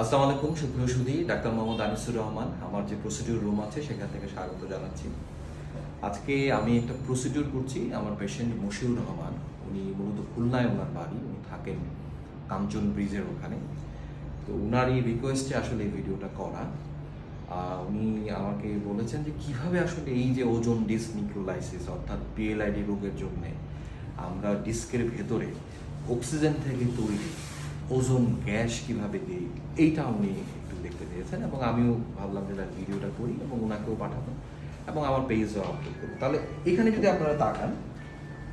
আসসালামু আলাইকুম, সুপ্রিয় সুধী, ডাক্তার মোহাম্মদ আনিসুর রহমান। আমার যে প্রসিডিউর রুম আছে, সেখান থেকে স্বাগত জানাচ্ছি। আজকে আমি একটা প্রসিডিউর করছি, আমার পেশেন্ট মশিউর রহমান। উনি মূলত খুলনায় ওনার বাড়ি, উনি থাকেন কাঞ্চন ব্রিজের ওখানে। তো উনারই রিকোয়েস্টে আসলে এই ভিডিওটা করা। উনি আমাকে বলেছেন যে কীভাবে আসলে এই যে ওজন ডিস্ক নিক্রোলাইসিস অর্থাৎ পিএলআইডি রোগের জন্য আমরা ডিস্কের ভেতরে অক্সিজেন থেকে তৈরি ওজন গ্যাস কীভাবে দিই এইটা উনি একটু দেখতে পেয়েছেন এবং আমিও ভাবলাম যে তার ভিডিওটা করি এবং ওনাকেও পাঠাবো এবং আমার পেজও আপলোড করব। তাহলে এখানে যদি আপনারা তাকান,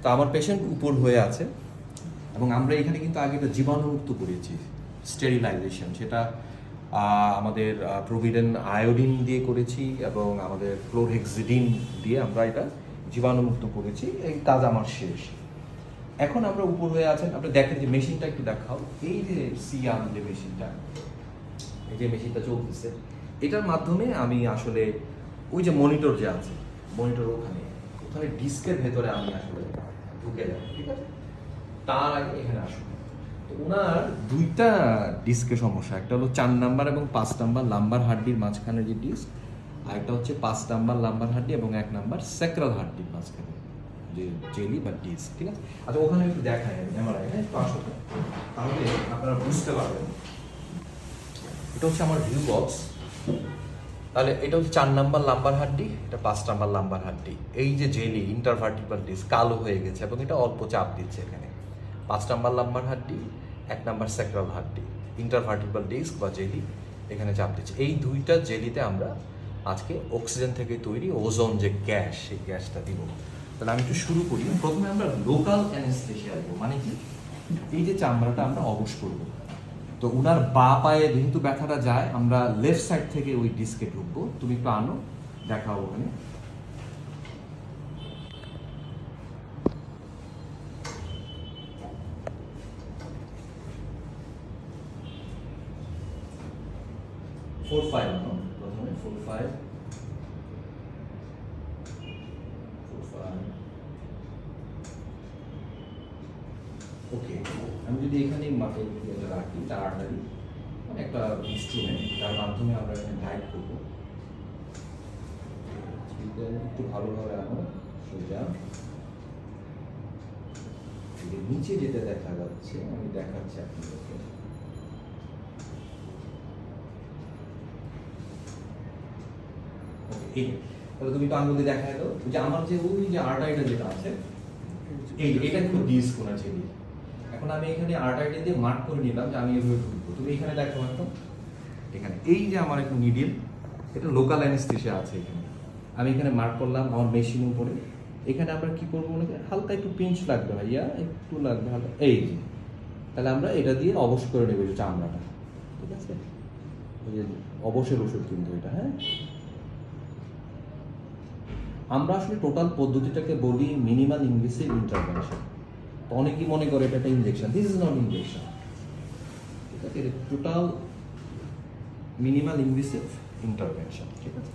তো আমার পেশেন্ট উপর হয়ে আছে এবং আমরা এখানে কিন্তু আগে একটা জীবাণুমুক্ত করেছি স্টেরিলাইজেশন সেটা আমাদের প্রভিডেন্ট আয়োডিন দিয়ে করেছি এবং আমাদের ক্লোরহেক্সিডিন দিয়ে আমরা এটা জীবাণুমুক্ত করেছি। এই কাজ আমার শেষ। এখন আমরা উপর হয়ে আছেন, আপনি দেখেন যে মেশিনটা একটু দেখাও। এই যে সিয়াম যে মেশিনটা, এই যে মেশিনটা চলতেছে, এটার মাধ্যমে আমি আসলে ওই যে মনিটর যে আছে, মনিটর ওখানে ওখানে ডিস্কের ভেতরে আমি আসলে ঢুকে যাব ঠিক আছে? তার আগে এখানে আসুন। ওনার দুইটা ডিস্কের সমস্যা, একটা হলো চার নাম্বার এবং পাঁচ নাম্বার লাম্বার হাড্ডির মাঝখানে যে ডিস্ক, আর একটা হচ্ছে পাঁচ নাম্বার লাম্বার হাড্ডি এবং এক নাম্বার স্যাক্রাল হাড্ডির মাঝখানে। যে জেলি বা ডিস্ক ঠিক আছে? আচ্ছা ওখানে একটু দেখাই আমি এমআরআই হ্যাঁ? একটু আসো তাহলে আপনারা বুঝতে পারবেন। এটা হচ্ছে আমার ভিউ বক্স তাহলে এটা হচ্ছে চার নাম্বার লাম্বার হাড্ডি, এটা পাঁচ নাম্বার লাম্বার হাড্ডি। এই যে জেলি ইন্টারভার্টিকাল ডিস্ক কালো হয়ে গেছে, এবং এটা অল্প চাপ দিচ্ছে এখানে। পাঁচ নাম্বার লাম্বার হাড্ডি, এক নাম্বার স্যাক্রাল হাড্ডি। ইন্টারভার্টিকাল ডিস্ক বা জেলি এখানে চাপ দিচ্ছে। এই দুইটা জেলিতে আমরা আজকে অক্সিজেন থেকে তৈরি ওজোন যে গ্যাস, সেই গ্যাসটা দিব। তাহলে আমি একটু শুরু করি। প্রথমে আমরা লোকাল অ্যানেস্থেশিয়া দেবো মানে কি? এই যে চামড়াটা আমরা অবশ করব। তো উনার বা পায়ে যেহেতু ব্যথাটা যায়, আমরা লেফট সাইড থেকে ওই ডিস্কে ঢুকবো। তুমি একটু আনো, দেখাও ওখানে। ফোর ফাইভ প্রথমে four five four five okay আমি যদি এখানে এটা রাখি তাড়াতাড়ি মানে একটা ইনস্ট্রুমেন্ট যার মাধ্যমে আমরা এখানে গাইড করব। একটু ভালোভাবে আনো সোজা। নিচে যেতে দেখা যাচ্ছে, আমি দেখাচ্ছি আপনাদেরকে। তাহলে তুমি তো আঙুল দেখায় দাও। যে আমার যে, ওই যে আর্টাইটা যেটা আছে, এই এটা কিন্তু ডিস্ক কোনা ছেড়ি এখন আমি এখানে আর্টাইটা দিয়ে মার্ক করে নিলাম যে আমি এভাবে ঢুকবো। তুমি এখানে দেখো একদম এখানে। এই যে আমার একটু নিডিল এটা লোকাল অ্যানেস্থেশিয়া আছে এখানে। আমি এখানে মার্ক করলাম আমার মেশিন উপরে। এখানে আমরা কি করব মনে হালকা একটু পিঞ্চ লাগবে ভাইয়া, একটু লাগবে হালকা। এই যে। তাহলে আমরা এটা দিয়ে অবশ করে নেব যে চামড়াটা। ঠিক আছে? ওই যে অবশের ওষুধ কিন্তু এটা হ্যাঁ? আমরা আসলে টোটাল পদ্ধতিটাকে বলি মিনিমাল ইনভেসিভ ইন্টারভেনশন অনেকেই মনে করে এটা একটা injection this is not injection ঠিক আছে এটা টোটাল মিনিমাল ইনভেসিভ ইন্টারভেনশন ঠিক আছে?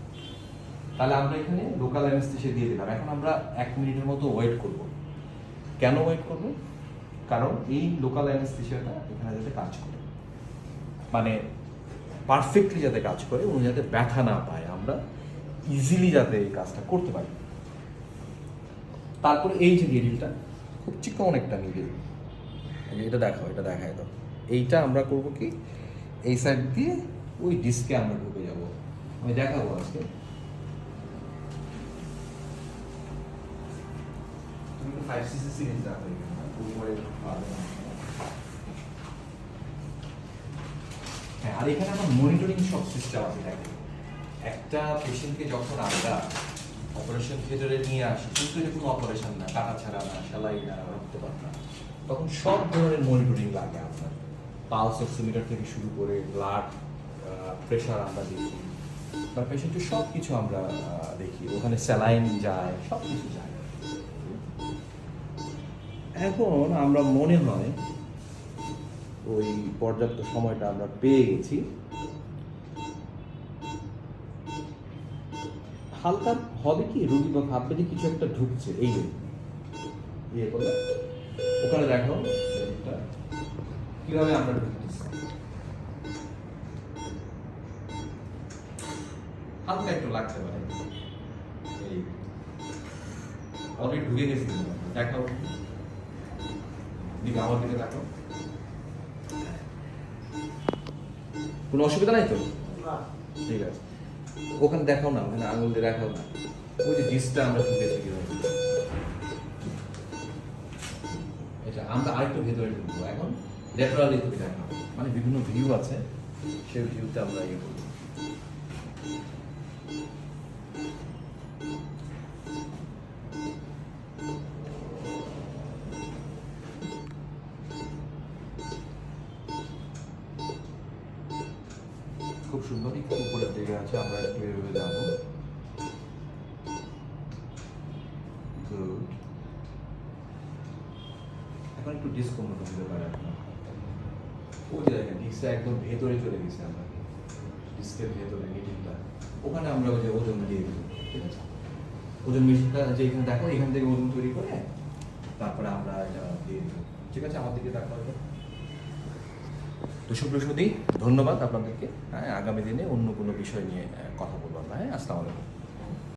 তাহলে আমরা এখানে লোকাল অ্যানেস্থেশিয়া দিয়ে দিলাম। এখন আমরা এক মিনিটের মতো ওয়েট করব। কেন ওয়েট করব? কারণ এই লোকাল অ্যানেস্থেশিয়াটা এখানে যাতে কাজ করে। মানে পারফেক্টলি যাতে কাজ করে, উনি যাতে ব্যথা না পায়, আমরা ইজিলি যাতে এই কাজটা করতে পারি। তারপরে এই যে নিডিলটা খুব চিকন একটা নিডিল এটা দেখাও, এটা দেখায় দাও। এইটা আমরা করব কি? এই সাইড দিয়ে ওই ডিস্কে আমরা ঢুকে যাব। আমি দেখাবো আজকে। হ্যাঁ আর এখানে আমার মনিটরিং সব সিস্টেম আছে একটা পেশেন্টকে যখন আমরা অপারেশন থিয়েটারে নিয়ে আসি, কিন্তু এটা কোনো অপারেশন না, টাকা ছাড়া না, সেলাই না রক্তপাত না। তখন সব ধরনের মনিটরিং লাগে আপনার। পালস অক্সিমিটার থেকে শুরু করে ব্লাড প্রেশার আমরা দেখি। বা পেশেন্টের সব কিছু আমরা দেখি। ওখানে স্যালাইন যায় সব কিছু যায়। এখন আমরা মনে হয় ওই পর্যাপ্ত সময়টা আমরা পেয়ে গেছি। হালকা হবে কি? রুগী বা ভাববে যে কিছু একটা ঢুকছে এই ইয়ে করে ওখানে দেখো কীভাবে আমরা ঢুকতেছি। হালকা একটু লাগতে পারে। এই ঢুকে গেছে। দেখো দিকে আমার দিকে দেখো কোনো অসুবিধা নাই তো? ঠিক আছে। ওখানে দেখাও না ওখানে আঙুল দিয়ে দেখাও না। ওই যে ডিসটা আমরা ঢুকেছি কীভাবে। এটা আমরা আরেকটু ভেতরে ঢুকবো। এখন লেটারালি তুমি দেখাও মানে বিভিন্ন ভিউ আছে সেই ভিউতে আমরা ইয়ে করব খুব সুন্দর একটু উপরের দিকে আছে, আমরা একটু এভাবে যাব। এখন একটু ডিসকমফোর্ট হতে পারে আপনার ওই ডিস্কটা একদম ভেতরে চলে গেছে আমরা। ডিস্কের ভেতরে মিডিলটা ওখানে আমরা ওই যে ওজন দিয়ে দিই, ঠিক আছে? ওজন মেশিনটা যে এখানে দেখো এখান থেকে ওজন তৈরি করে তারপরে আমরা এটা দিয়ে দিব ঠিক আছে? আমার দিকে দেখা তো সুপ্রসুদি ধন্যবাদ আপনাদেরকে। হ্যাঁ আগামী দিনে অন্য কোনো বিষয় নিয়ে কথা বলব আমরা। হ্যাঁ আসসালামু আলাইকুম।